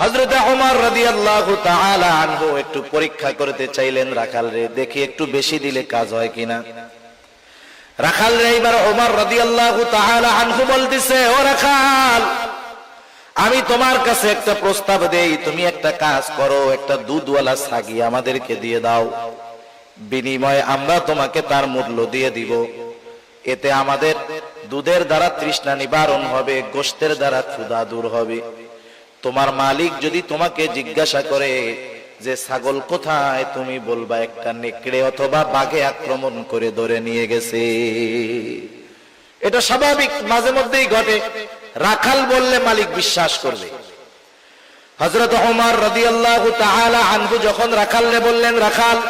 হজরত আনহু একটু পরীক্ষা করতে চাইলেন, রাখাল রে, দেখি একটু বেশি দিলে কাজ হয় কিনা? রাখাল রে আনহু ও রাখাল, আমি তোমার কাছে একটা প্রস্তাব দেই, তুমি একটা কাজ করো, একটা দুধওয়ালা ছাগি আমাদেরকে দিয়ে দাও। বিনিময়ে আমরা তোমাকে তার মূল্য দিয়ে দিব। এতে আমাদের দুধের দ্বারা তৃষ্ণা নিবারণ হবে, গোষ্ঠের দ্বারা ক্ষুধা দূর হবে। তোমার মালিক যদি তোমাকে জিজ্ঞাসা করে যে, ছাগল কোথায়? তুমি বলবা, একটা নেকড়ে অথবা বাঘে আক্রমণ করে ধরে নিয়ে গেছে। এটা স্বাভাবিক, মাঝে মধ্যেই ঘটে। রাখাল বললে মালিক বিশ্বাস করবে। হজরত ওমর রাদিয়াল্লাহু তাআলা আনহু যখন রাখালরে বললেন, রাখাল,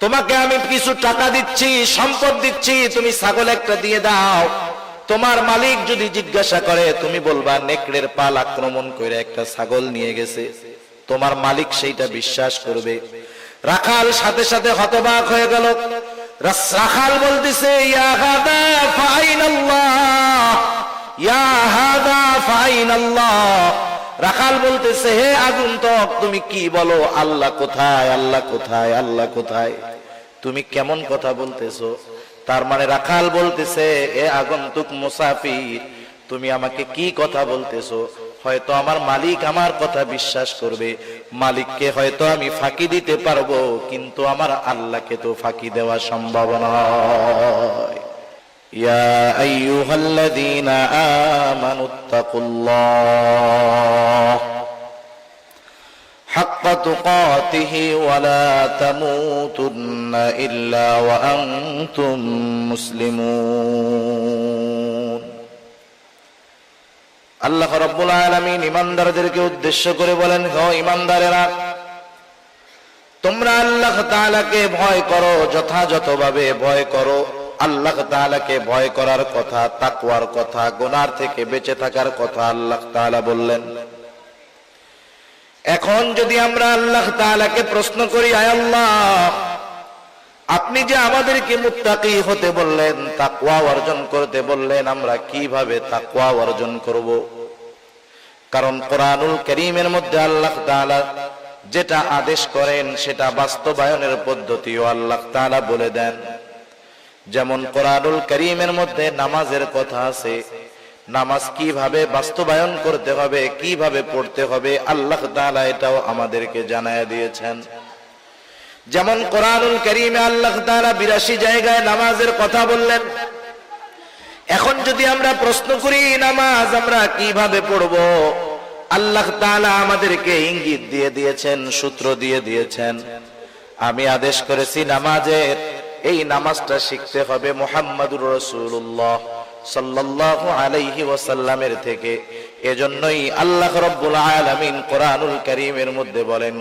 তোমাকে আমি কিছু টাকা দিচ্ছি, সম্পদ দিচ্ছি, তুমি ছাগল একটা দিয়ে দাও। তোমার মালিক যদি জিজ্ঞাসা করে, তুমি বলবা নেকড়ের পাল আক্রমণ করে একটা ছাগল নিয়ে গেছে? তোমার মালিক সেইটা বিশ্বাস করবে। রাখাল সাথে সাথে হতবাক হয়ে গেল। রাখাল বলতেছে রাখাল বলতেছে, হে আগন্তুক, তুমি কি বলো? আল্লাহ কোথায়? আল্লাহ কোথায়? আল্লাহ কোথায়? তুমি কেমন কথা বলতেছো? তার মানে রাখাল বলতেছে, এ আগন্তুক মুসাফির, তুমি আমাকে কি কথা বলতেছো? হয়তো আমার মালিক আমার কথা বিশ্বাস করবে। মালিককে হয়তো আমি ফাঁকি দিতে পারব, কিন্তু আমার আল্লাহকে তো ফাঁকি দেওয়া সম্ভব নয়। ইয়া আমানুত্তাকুল্লাহ حق تقاته ولا تموتن إلا وأنتم مسلمون আল্লাহ রব্বুল আলামিন ইমানদারদেরকে উদ্দেশ্য করে বলেন হ ইমানদারেরা তোমরা আল্লাহ তাআলাকে ভয় করো যথাযথভাবে ভয় করো আল্লাহ তাআলাকে ভয় করার কথা তাকওয়ার কথা গুনার থেকে বেঁচে থাকার কথা আল্লাহ তাআলা বললেন এখন যদি আমরা আল্লাহ তাআলাকে প্রশ্ন করি, আয় আল্লাহ, আপনি যে আমাদেরকে মুত্তাকি হতে বললেন, তাকওয়া অর্জন করতে বললেন, আমরা কীভাবে তাকওয়া অর্জন করব? কারণ কোরআনুল করিমের মধ্যে আল্লাহ তাআলা যেটা আদেশ করেন, সেটা বাস্তবায়নের পদ্ধতিও আল্লাহ তাআলা বলে দেন। যেমন কোরআনুল করিমের মধ্যে নামাজের কথা আছে নামাজ কীভাবে বাস্তবায়ন করতে হবে, কীভাবে পড়তে হবে, আল্লাহ তাআলা এটাও আমাদেরকে জানায় দিয়েছেন। যেমন কোরআনুল করিমে আল্লাহ তাআলা বিরাশি জায়গায় নামাজের কথা বললেন, এখন যদি আমরা প্রশ্ন করি, নামাজ আমরা কীভাবে পড়ব? আল্লাহ তাআলা আমাদেরকে ইঙ্গিত দিয়ে দিয়েছেন, সূত্র দিয়ে দিয়েছেন। আমি আদেশ করেছি, নামাজের এই নামাজটা শিখতে হবে মুহাম্মাদুর রাসূলুল্লাহ। সাল্লাল্লাহু আলাইহি থেকে। এজন্যই আল্লাহ কোরআনুল কারীমের মধ্যে বলেন